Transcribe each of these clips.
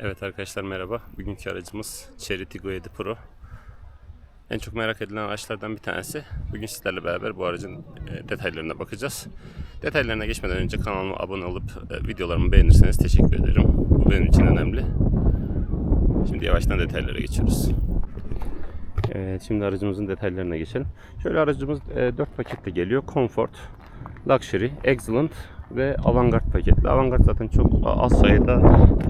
Evet arkadaşlar merhaba. Bugünkü aracımız Chery Tiggo 7 Pro. En çok merak edilen araçlardan bir tanesi. Bugün sizlerle beraber bu aracın e, detaylarına bakacağız. Detaylarına geçmeden önce kanalıma abone olup e, videolarımı beğenirseniz teşekkür ederim. Bu benim için önemli. Şimdi yavaştan detaylara geçiyoruz. Evet, şimdi aracımızın detaylarına geçelim. Şöyle aracımız 4 paketle geliyor. Comfort, Luxury, Excellent ve Avantgarde paketli. Avantgarde zaten çok az sayıda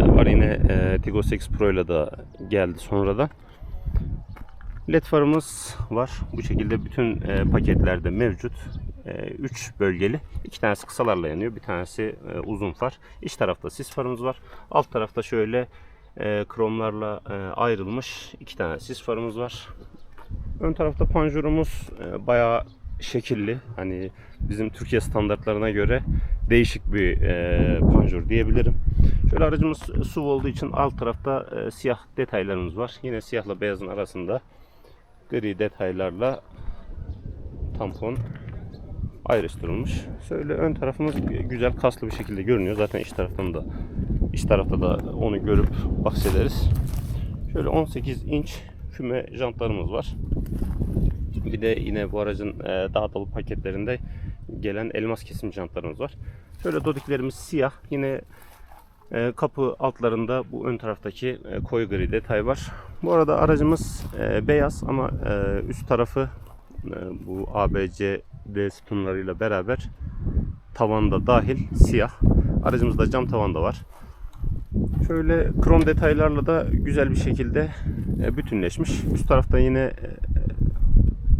e, var. Yine e, Tiggo 8 Pro ile de geldi sonradan. LED farımız var. Bu şekilde bütün e, paketlerde mevcut. 3 bölgeli. İki tanesi kısalarla yanıyor. Bir tanesi e, uzun far. İç tarafta sis farımız var. Alt tarafta şöyle e, kromlarla e, ayrılmış iki tane sis farımız var. Ön tarafta panjurumuz e, bayağı şekilli. Hani bizim Türkiye standartlarına göre değişik bir e, panjur diyebilirim. Şöyle aracımız SUV olduğu için alt tarafta e, siyah detaylarımız var. Yine siyahla beyazın arasında gri detaylarla tampon ayrıştırılmış. Şöyle ön tarafımız güzel kaslı bir şekilde görünüyor. Zaten iç taraftan da iç tarafta da onu görüp bahsederiz. Şöyle 18 inç füme jantlarımız var. Bir de yine bu aracın e, daha dolu paketlerinde gelen elmas kesim jantlarımız var. Şöyle dodiklerimiz siyah. Yine e, kapı altlarında bu ön taraftaki e, koyu gri detay var. Bu arada aracımız e, beyaz ama e, üst tarafı e, bu ABCD sütunlarıyla beraber tavanda dahil siyah. Aracımızda cam tavanda var. Şöyle krom detaylarla da güzel bir şekilde e, bütünleşmiş. Üst tarafta yine e,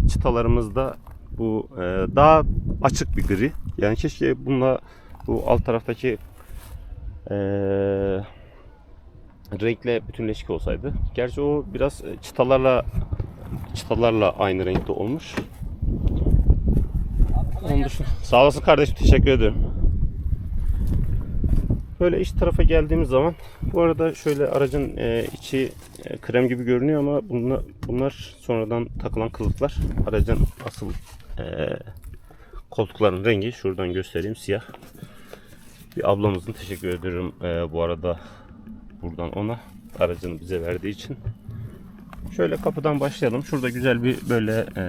çıtalarımızda bu e, daha açık bir gri. Yani keşke bununla bu alt taraftaki e, renkle bütünleşik olsaydı. Gerçi o biraz e, çıtalarla çıtalarla aynı renkte olmuş. Onun dışında, sağ olasın kardeşim teşekkür ederim. Böyle iç tarafa geldiğimiz zaman bu arada şöyle aracın e, içi krem gibi görünüyor ama bunlar, bunlar sonradan takılan kılıflar. Aracın asıl e, koltukların rengi şuradan göstereyim siyah. Bir ablamızın teşekkür ederim e, bu arada buradan ona aracını bize verdiği için. Şöyle kapıdan başlayalım. Şurada güzel bir böyle e,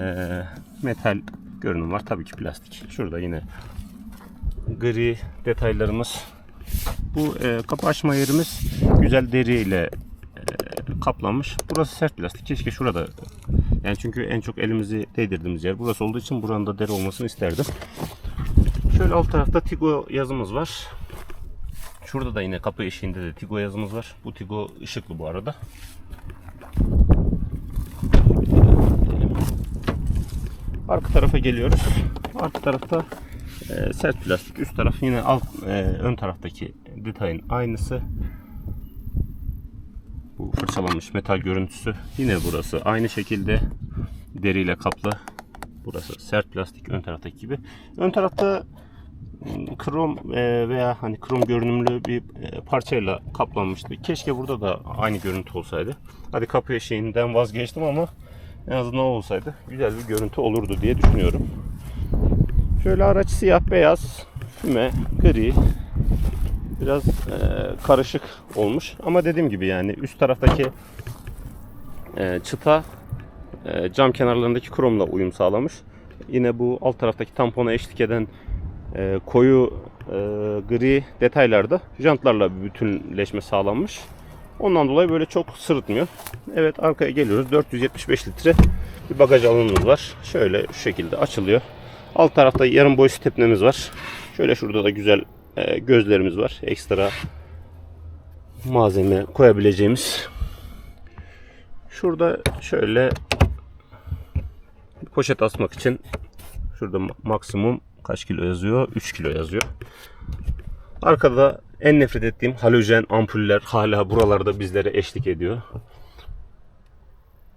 metal görünüm var. Tabii ki plastik. Şurada yine gri detaylarımız. Bu e, kapı açma yerimiz güzel deriyle e, kaplanmış. Burası sert plastik. Keşke şurada yani çünkü en çok elimizi değdirdiğimiz yer burası olduğu için buranın da deri olmasını isterdim. Şöyle alt tarafta Tigo yazımız var. Şurada da yine kapı eşiğinde de Tigo yazımız var. Bu Tigo ışıklı bu arada. Arka tarafa geliyoruz. Arka tarafta e, sert plastik. Üst taraf yine alt e, ön taraftaki detayın aynısı. Bu fırçalanmış metal görüntüsü. Yine burası aynı şekilde deriyle kaplı. Burası sert plastik ön taraftaki gibi. Ön tarafta m, krom e, veya hani krom görünümlü bir e, parçayla kaplanmıştı. Keşke burada da aynı görüntü olsaydı. Hadi kapı eşiğinden vazgeçtim ama en azından olsaydı güzel bir görüntü olurdu diye düşünüyorum. Şöyle araç siyah beyaz, füme, gri. Biraz e, karışık olmuş. Ama dediğim gibi yani üst taraftaki e, çıta e, cam kenarlarındaki kromla uyum sağlamış. Yine bu alt taraftaki tampona eşlik eden e, koyu e, gri detaylarda jantlarla bütünleşme sağlanmış. Ondan dolayı böyle çok sırıtmıyor. Evet arkaya geliyoruz. 475 litre bir bagaj alanımız var. Şöyle şu şekilde açılıyor. Alt tarafta yarım boy stepnemiz var. Şöyle şurada da güzel gözlerimiz var. Ekstra malzeme koyabileceğimiz. Şurada şöyle poşet asmak için şurada ma- maksimum kaç kilo yazıyor? 3 kilo yazıyor. Arkada en nefret ettiğim halojen ampuller hala buralarda bizlere eşlik ediyor.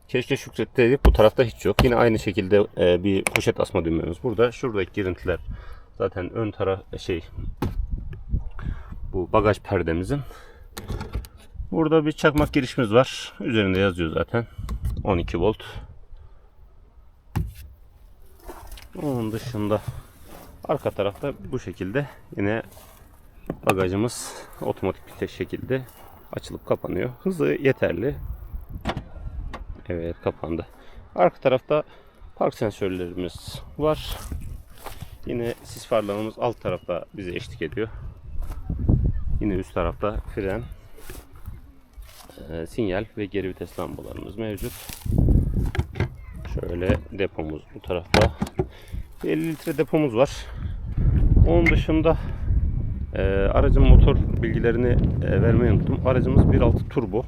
Keşke şükretseydik. Bu tarafta hiç yok. Yine aynı şekilde e, bir poşet asma düğmemiz burada. Şuradaki girintiler zaten ön taraf şey bu bagaj perdemizin. Burada bir çakmak girişimiz var. Üzerinde yazıyor zaten. 12 volt. Onun dışında arka tarafta bu şekilde yine bagajımız otomatik bir şekilde açılıp kapanıyor. Hızı yeterli. Evet kapandı. Arka tarafta park sensörlerimiz var. Yine sis farlarımız alt tarafta bize eşlik ediyor. Yine üst tarafta fren, e, sinyal ve geri vites lambalarımız mevcut. Şöyle depomuz bu tarafta. 50 litre depomuz var. Onun dışında e, aracın motor bilgilerini e, vermeyi unuttum. Aracımız 1.6 turbo.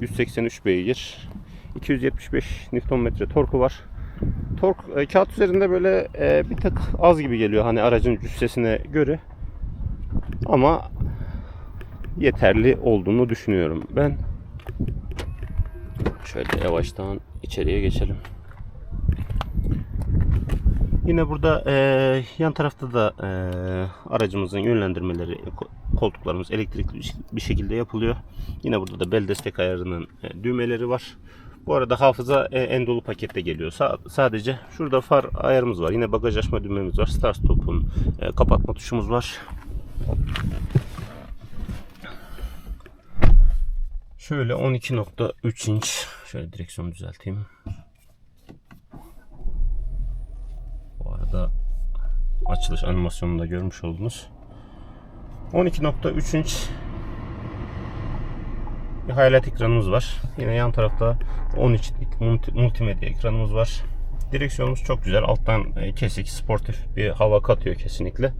183 beygir. 275 Nm torku var. Tork e, kağıt üzerinde böyle e, bir tık az gibi geliyor hani aracın cüssesine göre. Ama yeterli olduğunu düşünüyorum ben. Şöyle yavaştan içeriye geçelim. Yine burada e, yan tarafta da e, aracımızın yönlendirmeleri, ko- koltuklarımız elektrikli bir- bir şekilde yapılıyor. Yine burada da bel destek ayarının e, düğmeleri var. Bu arada hafıza e, en dolu pakette geliyor. Sa- sadece şurada far ayarımız var. Yine bagaj açma düğmemiz var. Start stop'un e, kapatma tuşumuz var. Şöyle 12.3 inç. Şöyle direksiyonu düzelteyim. Bu arada açılış animasyonunu da görmüş oldunuz. 12.3 inç bir highlight ekranımız var. Yine yan tarafta 10 inçlik multi- multimedya ekranımız var. Direksiyonumuz çok güzel. Alttan e, kesik, sportif bir hava katıyor kesinlikle.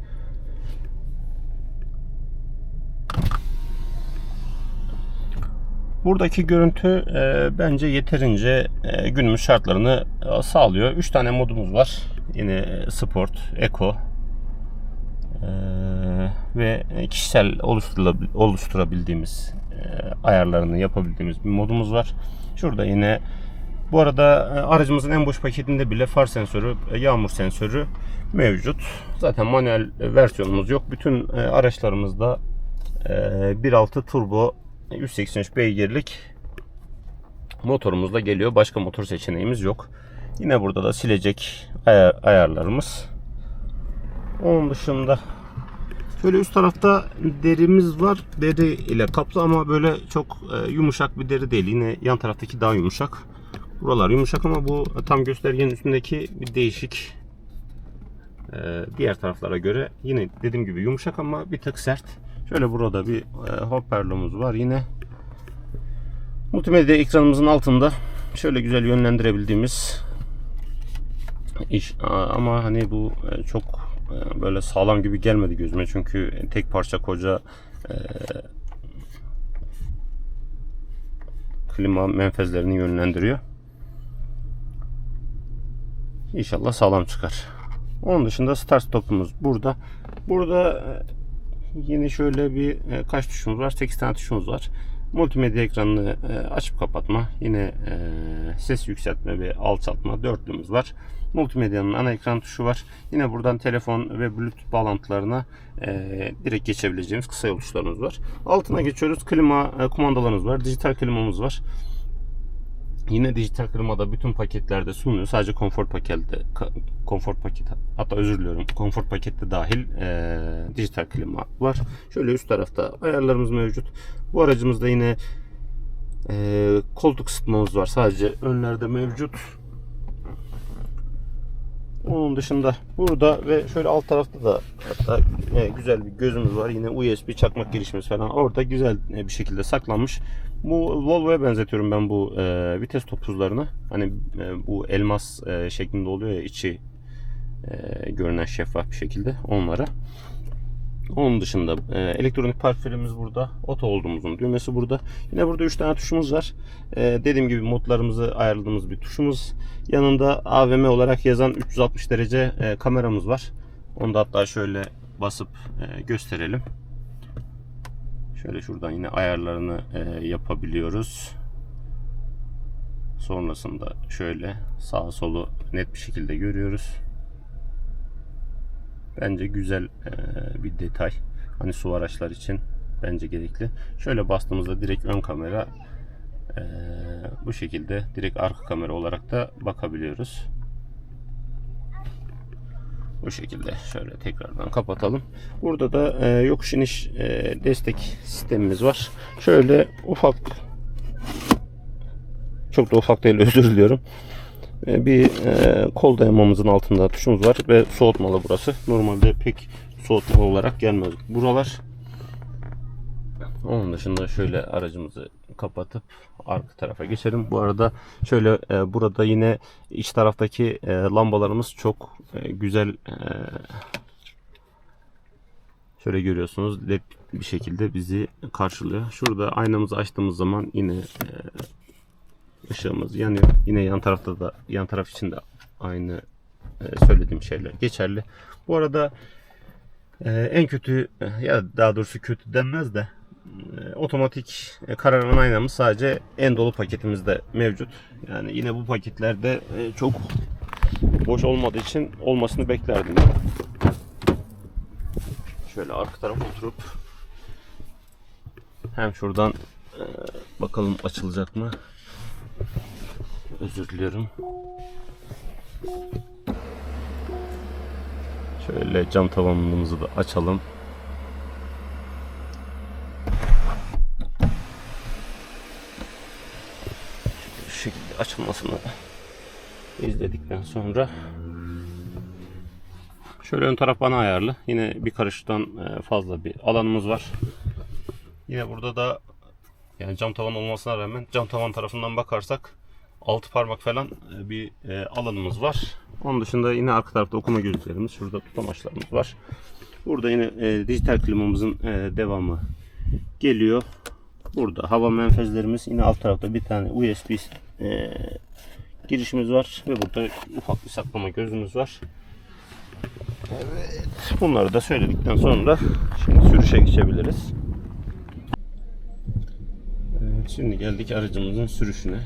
Buradaki görüntü e, bence yeterince e, günümüz şartlarını e, sağlıyor. 3 tane modumuz var. Yine e, Sport, Eco e, ve kişisel oluşturulabil- oluşturabildiğimiz e, ayarlarını yapabildiğimiz bir modumuz var. Şurada yine bu arada e, aracımızın en boş paketinde bile far sensörü, e, yağmur sensörü mevcut. Zaten manuel e, versiyonumuz yok. Bütün e, araçlarımızda e, 1.6 turbo 183 beygirlik motorumuzla geliyor. Başka motor seçeneğimiz yok. Yine burada da silecek ayar, ayarlarımız. Onun dışında şöyle üst tarafta derimiz var. Deri ile kaplı ama böyle çok e, yumuşak bir deri değil. Yine yan taraftaki daha yumuşak. Buralar yumuşak ama bu tam göstergenin üstündeki bir değişik. E, diğer taraflara göre yine dediğim gibi yumuşak ama bir tık sert. Şöyle burada bir e, hoparlörümüz var yine. Multimedya ekranımızın altında şöyle güzel yönlendirebildiğimiz iş ama hani bu e, çok e, böyle sağlam gibi gelmedi gözüme çünkü tek parça koca e, klima menfezlerini yönlendiriyor. İnşallah sağlam çıkar. Onun dışında start stopumuz burada. Burada e, yine şöyle bir e, kaç tuşumuz var? 8 tane tuşumuz var. Multimedya ekranını e, açıp kapatma. Yine e, ses yükseltme ve alçaltma dörtlümüz var. Multimedyanın ana ekran tuşu var. Yine buradan telefon ve bluetooth bağlantılarına direkt geçebileceğimiz kısa yol tuşlarımız var. Altına geçiyoruz. Klima kumandalarımız var. Dijital klimamız var. Yine dijital klimada bütün paketlerde sunuluyor. Sadece konfor pakette, konfor paket hatta özür diliyorum. Konfor pakette dahil e, dijital klima var. Şöyle üst tarafta ayarlarımız mevcut. Bu aracımızda yine e, koltuk ısıtmamız var. Sadece önlerde mevcut. Onun dışında burada ve şöyle alt tarafta da hatta güzel bir gözümüz var. Yine USB çakmak girişimiz falan orada güzel bir şekilde saklanmış. Bu Volvo'ya benzetiyorum ben bu e, vites topuzlarını. Hani e, bu elmas e, şeklinde oluyor ya içi e, görünen şeffaf bir şekilde onlara. Onun dışında e, elektronik park frenimiz burada. Oto olduğumuzun düğmesi burada. Yine burada 3 tane tuşumuz var. E, dediğim gibi modlarımızı ayarladığımız bir tuşumuz. Yanında AVM olarak yazan 360 derece e, kameramız var. Onu da hatta şöyle basıp e, gösterelim. Şöyle şuradan yine ayarlarını e, yapabiliyoruz. Sonrasında şöyle sağa solu net bir şekilde görüyoruz. Bence güzel e, bir detay. Hani su araçlar için bence gerekli. Şöyle bastığımızda direkt ön kamera e, bu şekilde direkt arka kamera olarak da bakabiliyoruz. Bu şekilde şöyle tekrardan kapatalım. Burada da e, yokuş iniş e, destek sistemimiz var. Şöyle ufak çok da ufak değil özür diliyorum. E, bir e, kol dayamamızın altında tuşumuz var ve soğutmalı burası. Normalde pek soğutmalı olarak gelmez. Buralar onun dışında şöyle aracımızı kapatıp arka tarafa geçelim. Bu arada şöyle e, burada yine iç taraftaki e, lambalarımız çok güzel e, şöyle görüyorsunuz led bir şekilde bizi karşılıyor. Şurada aynamızı açtığımız zaman yine e, ışığımız yanıyor. Yine yan tarafta da yan taraf için de aynı e, söylediğim şeyler geçerli. Bu arada en kötü ya daha doğrusu kötü denmez de otomatik kararan aynamız sadece en dolu paketimizde mevcut. Yani yine bu paketlerde çok boş olmadığı için olmasını beklerdim. Şöyle arka tarafa oturup hem şuradan e, bakalım açılacak mı? Özür diliyorum. Şöyle cam tavanımızı da açalım. Şu şekilde açılmasını izledikten sonra şöyle ön taraf bana ayarlı. Yine bir karıştan e, fazla bir alanımız var. Yine burada da yani cam tavan olmasına rağmen cam tavan tarafından bakarsak 6 parmak falan e, bir e, alanımız var. Onun dışında yine arka tarafta okuma gözlüklerimiz, şurada tutamaçlarımız var. Burada yine e, dijital klimamızın e, devamı geliyor. Burada hava menfezlerimiz yine alt tarafta bir tane USB e, girişimiz var ve burada ufak bir saklama gözümüz var. Evet. Bunları da söyledikten sonra şimdi sürüşe geçebiliriz. Evet, şimdi geldik aracımızın sürüşüne.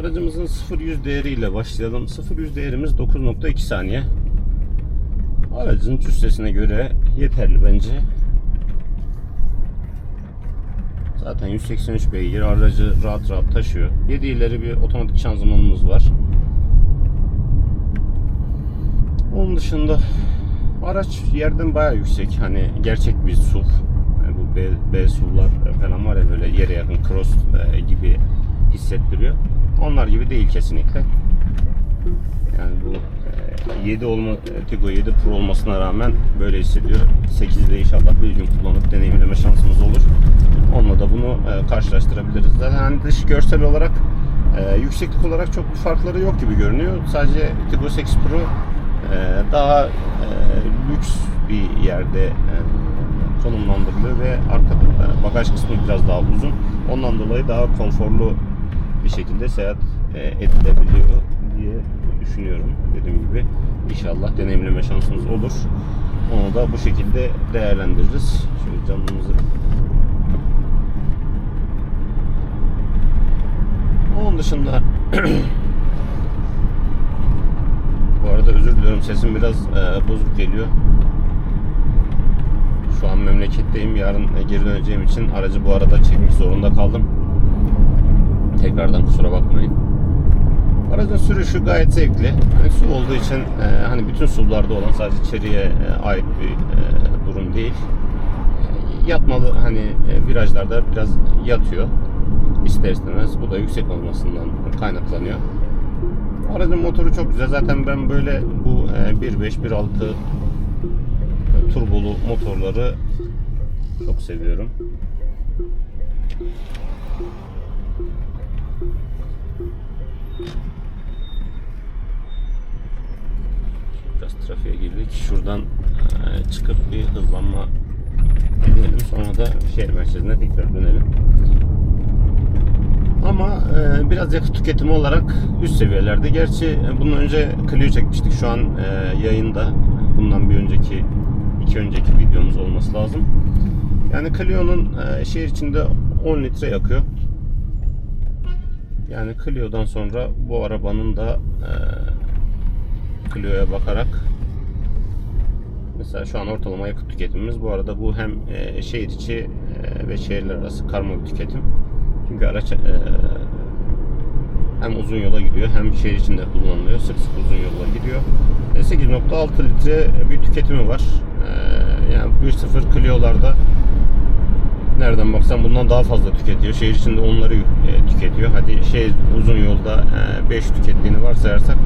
Aracımızın 0-100 değeriyle başlayalım. 0-100 değerimiz 9.2 saniye. Aracın cüssesine göre yeterli bence. Zaten 183 beygir aracı rahat rahat taşıyor. 7 ileri bir otomatik şanzımanımız var. Onun dışında araç yerden bayağı yüksek. Hani gerçek bir SUV. Yani bu B, B SUV'lar falan var ya böyle yere yakın cross e, gibi hissettiriyor. Onlar gibi değil kesinlikle. Yani bu e, 7 olma e, Tiggo 7 Pro olmasına rağmen böyle hissediyor. 8'de inşallah bir gün kullanıp deneyimleme şansımız olur. Onunla da bunu e, karşılaştırabiliriz. Zaten hani dış görsel olarak e, yükseklik olarak çok farkları yok gibi görünüyor. Sadece Tiggo 8 Pro e, daha e, lüks bir yerde e, konumlandırılıyor ve arkada e, bagaj kısmı biraz daha uzun. Ondan dolayı daha konforlu bir şekilde seyahat e, edilebiliyor diye düşünüyorum. Dediğim gibi inşallah deneyimleme şansımız olur. Onu da bu şekilde değerlendiririz. Şöyle camımızı Onun dışında bu arada özür diliyorum sesim biraz e, bozuk geliyor. Şu an memleketteyim. Yarın e, geri döneceğim için aracı bu arada çekmek zorunda kaldım. Tekrardan kusura bakmayın. Aracın sürüşü gayet zevkli. Hani su olduğu için e, hani bütün SUV'larda olan sadece içeriye e, ait bir e, durum değil. E, yatmalı hani e, virajlarda biraz yatıyor. İster istemez. Bu da yüksek olmasından kaynaklanıyor. Aracın motoru çok güzel. Zaten ben böyle bu e, 1.5 1.6 e, turbolu motorları çok seviyorum. Biraz trafiğe girdik. Şuradan e, çıkıp bir hızlanma edelim. Sonra da şehir merkezine tekrar dönelim. Ama e, biraz yakıt tüketimi olarak üst seviyelerde. Gerçi e, bundan önce Clio çekmiştik. Şu an e, yayında. Bundan bir önceki iki önceki videomuz olması lazım. Yani Clio'nun e, şehir içinde 10 litre yakıyor. Yani Clio'dan sonra bu arabanın da e, Clio'ya bakarak mesela şu an ortalama yakıt tüketimimiz bu arada bu hem e, şehir içi e, ve şehirler arası karma tüketim. Çünkü araç e, Hem uzun yola gidiyor hem şehir içinde kullanılıyor. Sık sık uzun yola gidiyor. E, 8.6 litre bir tüketimi var. E, yani 1.0 Clio'larda nereden baksan bundan daha fazla tüketiyor. Şehir içinde onları e, tüketiyor. Hadi şey uzun yolda 5 tükettiğini varsayarsak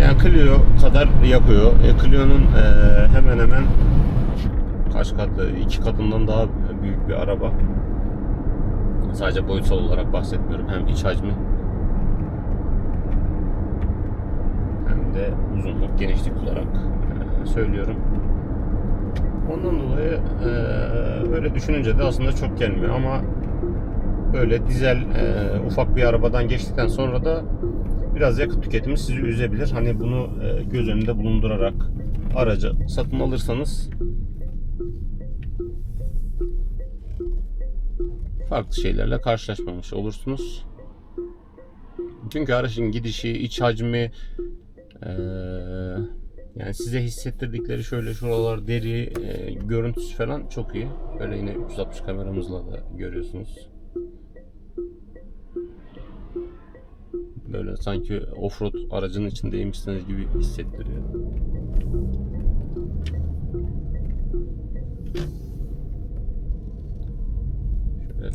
yani Clio kadar yakıyor. E, Clio'nun e, hemen hemen kaç katı, iki katından daha büyük bir araba. Sadece boyutsal olarak bahsetmiyorum. Hem iç hacmi hem de uzunluk, genişlik olarak e, söylüyorum. Ondan dolayı e, öyle düşününce de aslında çok gelmiyor ama böyle dizel e, ufak bir arabadan geçtikten sonra da biraz yakıt tüketimi sizi üzebilir. Hani bunu e, göz önünde bulundurarak aracı satın alırsanız farklı şeylerle karşılaşmamış olursunuz. Çünkü aracın gidişi, iç hacmi, eee, yani size hissettirdikleri şöyle şuralar deri, eee, görüntüsü falan çok iyi. Böyle yine 360 kameramızla da görüyorsunuz. Böyle sanki offroad aracının içindeymişsiniz gibi hissettiriyor.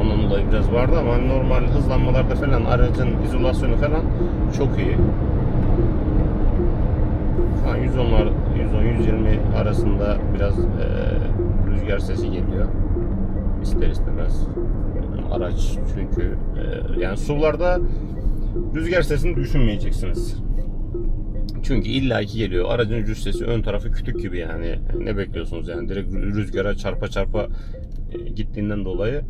Ondan dolayı biraz vardı ama normal hızlanmalarda falan aracın izolasyonu falan çok iyi. Şu an 110'lar 110-120 arasında biraz e, rüzgar sesi geliyor. İster istemez. Araç çünkü e, yani sularda rüzgar sesini düşünmeyeceksiniz. Çünkü illaki geliyor. Aracın cüssesi ön tarafı kütük gibi yani. Ne bekliyorsunuz yani? Direkt rüzgara çarpa çarpa e, gittiğinden dolayı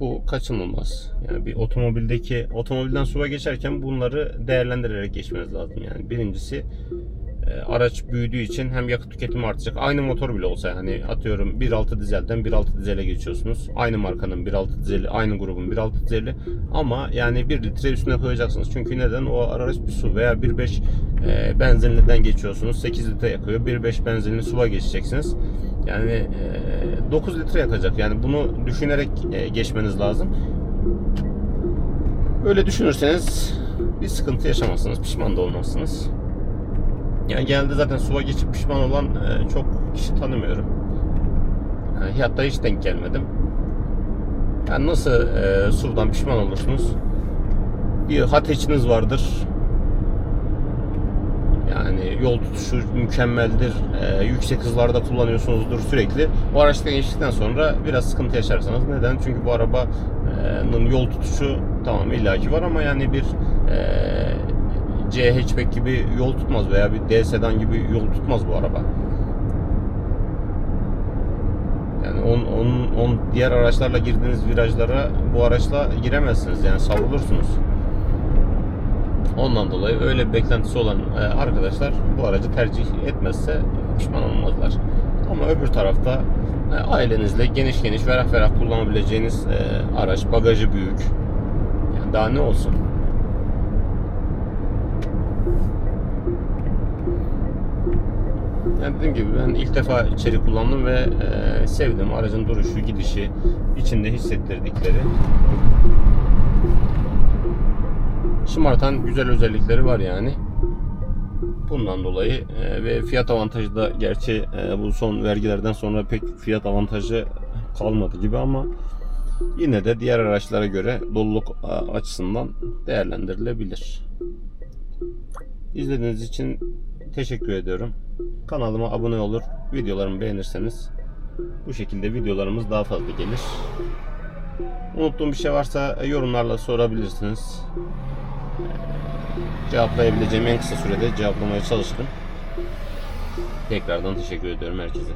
bu kaçınılmaz. Yani bir otomobildeki otomobilden suya geçerken bunları değerlendirerek geçmeniz lazım. Yani birincisi e, araç büyüdüğü için hem yakıt tüketimi artacak. Aynı motor bile olsa hani atıyorum 1.6 dizelden 1.6 dizele geçiyorsunuz. Aynı markanın 1.6 dizeli, aynı grubun 1.6 dizeli ama yani 1 litre üstüne koyacaksınız. Çünkü neden? O araç bir su veya 1.5 e, benzinliden geçiyorsunuz. 8 litre yakıyor. 1.5 benzinli suya geçeceksiniz. Yani e, 9 litre yakacak. Yani bunu düşünerek e, geçmeniz lazım. Öyle düşünürseniz bir sıkıntı yaşamazsınız. Pişman da olmazsınız. Yani genelde zaten suya geçip pişman olan e, çok kişi tanımıyorum. Yani hatta hiç denk gelmedim. Yani nasıl e, sudan pişman olursunuz? Bir hateçiniz vardır. Yani yol tutuşu mükemmeldir. E, yüksek hızlarda kullanıyorsunuzdur sürekli. Bu araçta geçtikten sonra biraz sıkıntı yaşarsanız. Neden? Çünkü bu arabanın yol tutuşu tamam illaki var ama yani bir e, C hatchback gibi yol tutmaz veya bir D sedan gibi yol tutmaz bu araba. Yani on, on, on diğer araçlarla girdiğiniz virajlara bu araçla giremezsiniz. Yani savrulursunuz. Ondan dolayı öyle bir beklentisi olan e, arkadaşlar bu aracı tercih etmezse pişman olmazlar. Ama öbür tarafta e, ailenizle geniş geniş ferah ferah kullanabileceğiniz e, araç, bagajı büyük. Yani daha ne olsun? Yani dediğim gibi ben ilk defa içeri kullandım ve e, sevdim. Aracın duruşu, gidişi, içinde hissettirdikleri. Şımartan güzel özellikleri var yani. Bundan dolayı e, ve fiyat avantajı da gerçi e, bu son vergilerden sonra pek fiyat avantajı kalmadı gibi ama yine de diğer araçlara göre doluluk açısından değerlendirilebilir. İzlediğiniz için teşekkür ediyorum. Kanalıma abone olur, videolarımı beğenirseniz bu şekilde videolarımız daha fazla gelir. Unuttuğum bir şey varsa yorumlarla sorabilirsiniz. Cevaplayabileceğim en kısa sürede cevaplamaya çalışırım. Tekrardan teşekkür ediyorum herkese.